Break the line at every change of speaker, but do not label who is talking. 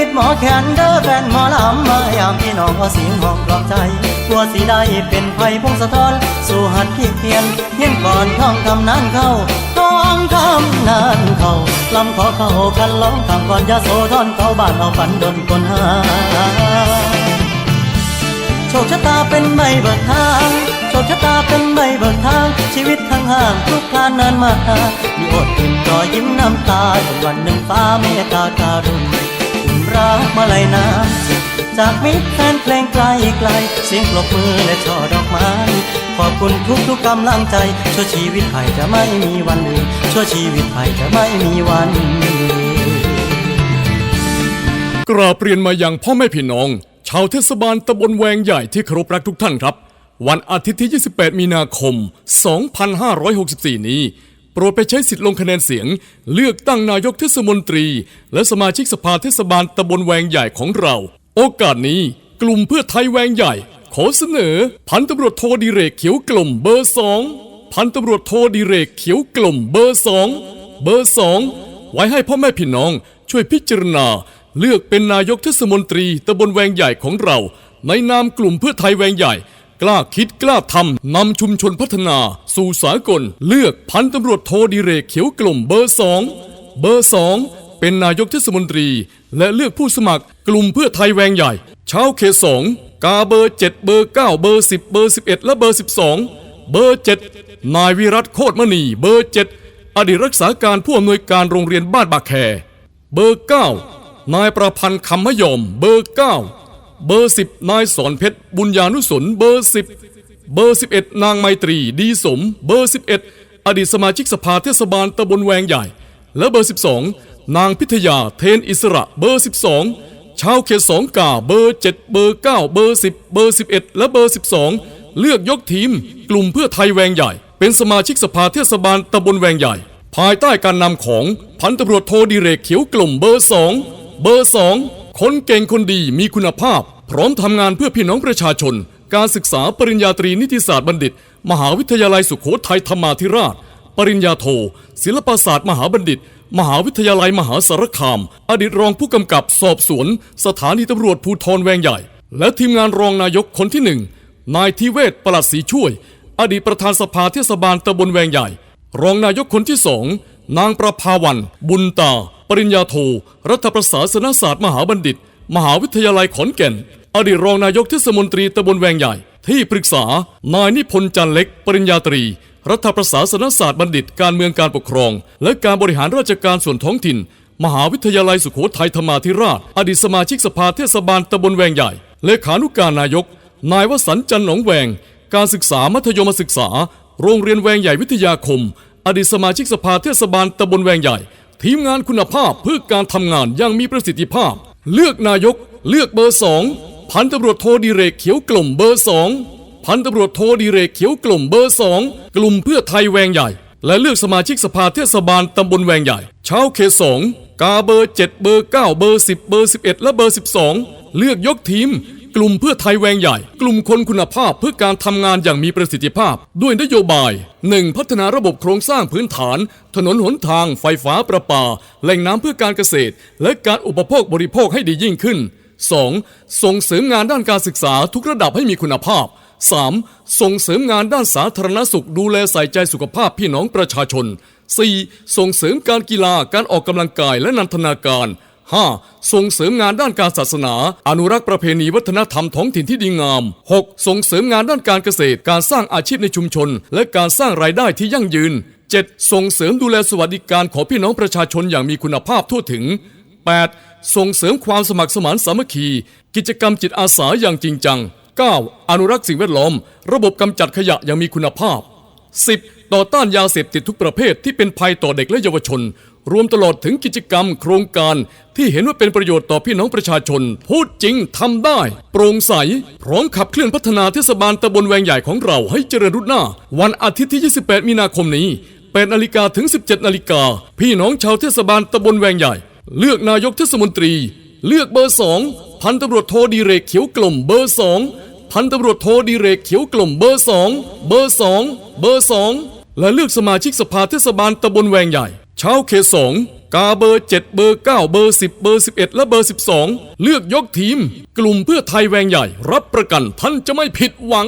ปิดหมอแขนเด้อแฟนหมอลำมายามพี่น้องเอาเสียงห้องกลอบใจกลัวสิได้เป็นไผ่พงสะท้อน สู่หัดพี่เพียนเฮียนก่อนท่องคำนั้นเข้าท่องคำนั้นเข้าลำขอเข้ากันร้องคำก่อนยาโสธรเข้าบ้านเอาฝันดนคนหาโชคชะตาเป็นใบเบิกทางโชคชะตาเป็นใบเบิกทาง ชีวิตทางห่างทุกคลานนานมามีอดอิ่มรอยิ้มน้ำตาจนวันหนึ่งฟ้าเมตตาการุณอุ่น รักมาลัยน้ำจิตจากมิตรแฟนเพลงไกลไกล เสียงปรบมือและช่อดอกไม้ ขอบคุณทุกทุกกำลังใจชั่วชีวิตไผ่จะไม่มีวันลืมชั่วชีวิตไผ่จะไม่มีวัน
กราบเรียนมายังพ่อแม่พี่น้อง ชาวเทศบาลตำบลแวงใหญ่ที่เคารพรักทุกท่านครับ วันอาทิตย์ที่ 28 มีนาคม 2564 นี้ โปรดไปใช้สิทธิ์ลงคะแนนเสียง เลือกตั้งนายกเทศมนตรี และสมาชิกสภาเทศบาลตำบลแวงใหญ่ของเรา โอกาสนี้กลุ่มเพื่อไทยแวงใหญ่ ขอเสนอ พันตำรวจโทดิเรกเขียวกลมเบอร์สองพันตำรวจโทดิเรกเขียวกลมเบอร์สองเบอร์สองไว้ให้พ่อแม่พี่น้อง ช่วยพิจารณา เลือกเป็นนายกเทศมนตรีตำบลแวงใหญ่ของเรา ในนามกลุ่มเพื่อไทยแวงใหญ่ กล้าคิดกล้าทำนำชุมชนพัฒนาสู่สากล เลือกพันตำรวจโทดิเรกเขียวกลมเบอร์สองเบอร์สองเป็นนายกเทศมนตรี และเลือกผู้สมัครกลุ่มเพื่อไทยแวงใหญ่ชาวเขตสองกาเบอร์เจ็ดเบอร์เก้าเบอร์สิบเบอร์สิบเอ็ดและเบอร์สิบสองเบอร์เจ็ดนายวิรัตโคตรมณีเบอร์เจ็ดอดีตรักษาการผู้อำนวยการโรงเรียนบ้านบากแคเบอร์เก้านายประพันธ์คำมะยมเบอร์เก้า เบอร์สิบนายสอนเพชร บุญญานุสนเบอร์สิบเบอร์สิบเอ็ดนางไมตรี ดีสม เบอร์สิบเอ็ดอดีตสมาชิกสภาเทศบาลตำบลแวงใหญ่ และเบอร์สิบสองนางพิทยาเทนอิสระเบอร์สิบสองชาวเขตสองกาเบอร์เจ็ดเบอร์เก้าเบอร์สิบเบอร์สิบเอ็ดและเบอร์สิบสองเลือกยกทีม กลุ่มเพื่อไทยแวงใหญ่ เป็นสมาชิกสภาเทศบาลตำบลแวงใหญ่ ภายใต้การนำของพันตำรวจโทดิเรกเขียวกลุ่มเบอร์สองเบอร์สอง คนเก่งคนดีมีคุณภาพ พร้อมทำงานเพื่อพี่น้องประชาชน การศึกษาปริญญาตรีนิติศาสตร์บัณฑิต มหาวิทยาลัยสุโขทัยธรรมาธิราช ปริญญาโท ศิลปศาสตร์มหาบัณฑิต มหาวิทยาลัยมหาสารคาม อดีตรองผู้กำกับสอบสวน สถานีตำรวจภูธรแวงใหญ่ และทีมงานรองนายกคนที่หนึ่งนายทิเวศประหลัดศรีช่วย อดีตประธานสภาเทศบาลตำบลแวงใหญ่ รองนายกคนที่สองนางประภาวัน บุญตา ปริญญาโท รัฐประศาสนศาสตร์มหาบัณฑิต มหาวิทยาลัยขอนแก่น อดีตรองนายกเทศมนตรีตำบลแวงใหญ่ ที่ปรึกษา นายนิพนธ์จันเล็ก ปริญญาตรี รัฐประศาสนศาสตร์บัณฑิต การเมืองการปกครอง และการบริหารราชการส่วนท้องถิ่น มหาวิทยาลัยสุโขทัยธรรมาธิราช อดีตสมาชิกสภาเทศบาลตำบลแวงใหญ่ เลขานุการนายก นายวสันต์จันหนองแวง การศึกษามัธยมศึกษา โรงเรียนแวงใหญ่วิทยาคม อดีตสมาชิกสภาเทศบาลตำบลแวงใหญ่ ทีมงานคุณภาพเพื่อการทำงานอย่างมีประสิทธิภาพ เลือกนายก เลือกเบอร์สองพันตำรวจโทดิเรกเขียวกล่มเบอร์สองพันตำรวจโทดิเรกเขียวกล่มเบอร์สองกลุ่มเพื่อไทยแวงใหญ่ และเลือกสมาชิกสภาเทศบาลตำบลแวงใหญ่ชาวเขตสองกาเบอร์เจ็ดเบอร์เก้าเบอร์สิบเบอร์สิบเอ็ดและเบอร์สิบสองเลือกยกทีม กลุ่มเพื่อไทยแวงใหญ่ กลุ่มคนคุณภาพเพื่อการทำงานอย่างมีประสิทธิภาพ ด้วยนโยบาย 1. พัฒนาระบบโครงสร้างพื้นฐาน ถนนหนทาง ไฟฟ้าประปา แหล่งน้ำเพื่อการเกษตร และการอุปโภคบริโภคให้ดียิ่งขึ้น 2. ส่งเสริมงานด้านการศึกษาทุกระดับให้มีคุณภาพ 3. ส่งเสริมงานด้านสาธารณสุขดูแลใส่ใจสุขภาพพี่น้องประชาชน 4. ส่งเสริมการกีฬาการออกกำลังกายและนันทนาการ 5. ส่งเสริมงานด้านการศาสนา อนุรักษ์ประเพณีวัฒนธรรมท้องถิ่นที่ดีงาม 6. ส่งเสริมงานด้านการเกษตร การสร้างอาชีพในชุมชน และการสร้างรายได้ที่ยั่งยืน 7. ส่งเสริมดูแลสวัสดิการของพี่น้องประชาชนอย่างมีคุณภาพทั่วถึง 8. ส่งเสริมความสมัครสมานสามัคคี กิจกรรมจิตอาสาอย่างจริงจัง 9. อนุรักษ์สิ่งแวดล้อม ระบบกำจัดขยะอย่างมีคุณภาพ 10. ต่อต้านยาเสพติดทุกประเภทที่เป็นภัยต่อเด็กและเยาวชน รวมตลอดถึงกิจกรรม โครงการที่เห็นว่าเป็นประโยชน์ต่อพี่น้องประชาชน พูดจริงทำได้ โปร่งใส พร้อมขับเคลื่อนพัฒนาเทศบาลตำบลแวงใหญ่ของเราให้เจริญรุ่หน้า วันอาทิตย์ที่ 28 มีนาคมนี้8นาฬิกาถึง 17นาฬิกาพี่น้องชาวเทศบาลตำบลแวงใหญ่ เลือกนายกเทศมนตรี เลือกเบอร์สองพันตำรวจโทดีเรกเขียวกลมเบอร์สองพันตำรวจโทดีเรกเขียวกลมเบอร์สองเบอร์สองเบอร์สอง และเลือกสมาชิกสภาเทศบาลตำบลแวงใหญ่ ชาวเขตสองกาเบอร์ 7 เบอร์ 9 เบอร์ 10 เบอร์ 11 และเบอร์ 12 เลือกยกทีม กลุ่มเพื่อไทยแวงใหญ่ รับประกันท่านจะไม่ผิดหวัง